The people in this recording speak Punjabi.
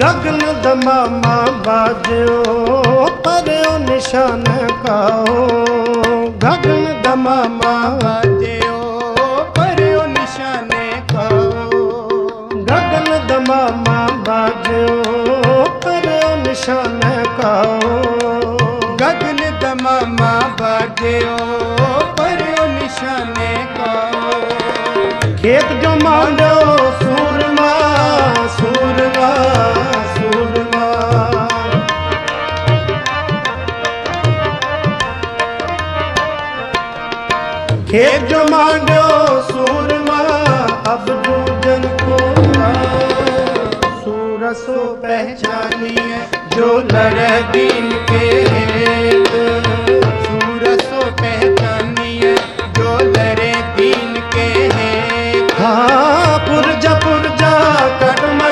ਗਗਨ ਦਮਾਮਾ ਬਾਜਿਓ ਪਰਿਓ ਨਿਸ਼ਾਨ ਕਾਓ। ਗਗਨ ਦਮਾਮਾ ਬਾਜਿਓ ਪਰਿਓ ਨਿਸ਼ਾਨ ਕਾਓ। ਗਗਨ ਦਮਾਮਾ ਬਾਜਿਓ ਪਰਿਓ ਨਿਸ਼ਾਨ ਕਾਓ। ਗਗਨ ਦਮਾਮਾ ਬਾਜਿਓ ਪਰਿਓ ਨਿਸ਼ਾਨ ਕਾਓ। ਖੇਤ ਜੋ ਮੰਡੋ ਖੇਤ ਜੋ ਮਾਂਡਿਓ ਸੂਰਮਾ ਅਬਦੂ ਜਨ ਕੋ ਸੂਰਸੋ ਪਹਿਚਾਨੀਐ ਜੋ ਲੜੈ ਦੀਨ ਕੇ ਹੇਤ। ਸੂਰਸੋ ਪਹਿਚਾਨੀਐ ਜੋ ਲੜੈ ਦੀਨ ਕੇ ਹੇਤ। ਹਾਂ।